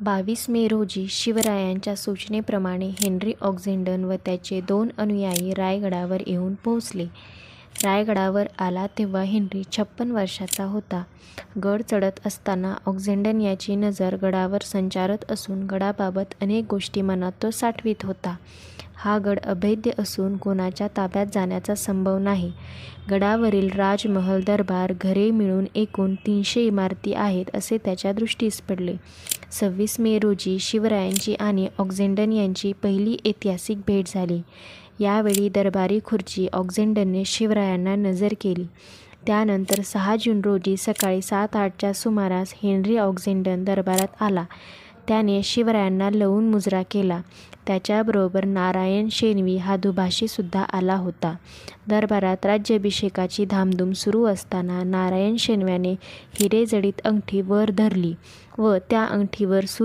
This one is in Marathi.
बावीस मे रोजी शिवरायांच्या सूचनेप्रमाणे हेनरी ऑक्झेंडन व त्याचे दोन अनुयायी रायगडावर येऊन पोहोचले. रायगडावर आला तेव्हा हेनरी छप्पन वर्षाचा होता. गड चढत असताना ऑक्झेंडन याची नजर गडावर संचारत असून गडाबाबत अनेक गोष्टी मनात तो साठवीत होता. हा गड अभेद्य असून कोणाच्या ताब्यात जाण्याचा संभव नाही. गडावरील राजमहल, दरबार, घरे मिळून एकूण तीनशे इमारती आहेत असे त्याच्या दृष्टीस पडले. सव्वीस मे रोजी शिवरायांची आणि ऑक्झेंडन यांची पहिली ऐतिहासिक भेट झाली. यावेळी दरबारी खुर्ची ऑक्झेंडनने शिवरायांना नजर केली. त्यानंतर सहा जून रोजी सकाळी सात-आठच्या सुमारास हेनरी ऑक्झेंडन दरबारात आला. त्याने शिवरायांना लवून मुजरा केला. त्याच्याबरोबर नारायण शेणवी हा दुभाषीसुद्धा आला होता. दरबारात राज्याभिषेकाची धामधूम सुरू असताना नारायण शेणव्याने हिरेजडीत अंगठी वर धरली व त्या अंगठीवर सु